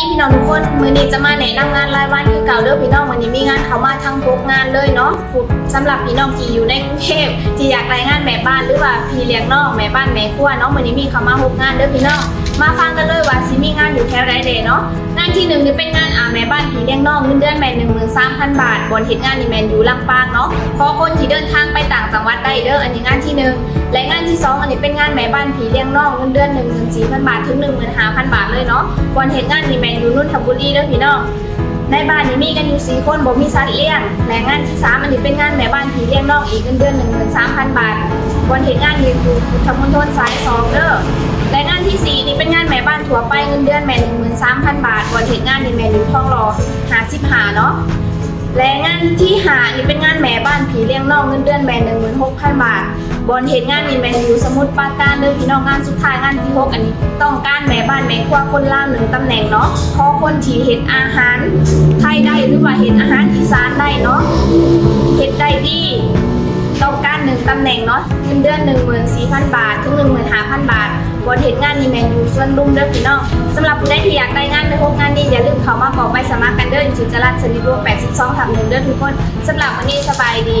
ดีพี่น้องทุกคน มือนี้จะมาแนะนำงานรายวันคือเก่าเด้อพี่น้องวันนี้มีงานเขามาทั้งพกงานเลยเนาะสำหรับพี่น้องที่อยู่ในกรุงเทพที่อยากรายงานแม่บ้านหรือว่าพี่เลี้ยงน้องแม่บ้านแม่ครัวเนาะวันนี้มีเขามาพกงานเด้อพี่น้องมาฟังกันเลยว่าสิมีงานอยู่แถวใดเดย์เนาะงานที่หนึ่งนี่เป็นงานอาแม่บ้านผีเลี้ยงน้องเงินเดือนแม่หนึ่งหมื่นสามพันบาทบนเหตุงานนี่แมนอยู่ลำปางเนาะขอคนที่เดินทางไปต่างจังหวัดได้เด้ออันนี้งานที่หนึ่งและงานที่สองอันนี้เป็นงานแม่บ้านผีเลี้ยงน้องเงินเดือนหนึ่งหมื่นสี่พันบาทถึงหนึ่งหมื่นห้าพัน บาทเลยเนเหตุงานนี่แมนอยู่นุ่นทบุรีเด้อพี่น้องในบ้านนี้มีกันอยู่สี่คนบ่มีสัตว์เลี้ยงแรงงานที่สามอันนี้เป็นงานแม่บ้านที่เลี้ยงน้องอีกเงินเดือนหนึ่งหมื่นสามพันบาทวันเหตุงานนี้คือพุทธมณฑลสายสองเด้อแรงงานที่สี่นี่เป็นงานแม่บ้านทั่วไปเงินเดือนแม่หนึ่งหมื่นสามพันบาทวันเหตุงานนี่แม่อยู่ทองรอหาสิบหาเนาะ และงานที่หานี่เป็นงานแม่บ้านผีเลี้ยงน้องเงินเดือนแม่หนึ่งหมื่นหกพันบาทบอนเหตุงานนี่แม่อยู่สมุทรปาการเด้อพี่น้องงานสุดท้ายงานที่หกอันนี้ต้องการแม่บ้านแม่ครัวคนล่าหนึ่งตำแหน่งเนาะขอคนที่เห็นอาหารไทยได้หรือว่าเห็นอาหารอีสานได้เนาะเห็นได้ดีต้องการหนึ่งตำแหน่งเนาะเงินเดือนหนึ่งหมื่นสี่พันบาทถึงหนึ่งหมื่นห้าพันบาทวันเห็นงานนี่แมนยูส่วนรุ่มเด้อพี่น้องสำหรับผู้ใดที่อยากได้งานไปพบงานนี้อย่าลื มาบอกไปสมัครกันเด้อจิตรจรัสสนิทวง82ทำหนึ่งเด้อทุกคนสำหรับวันนี้สบายดี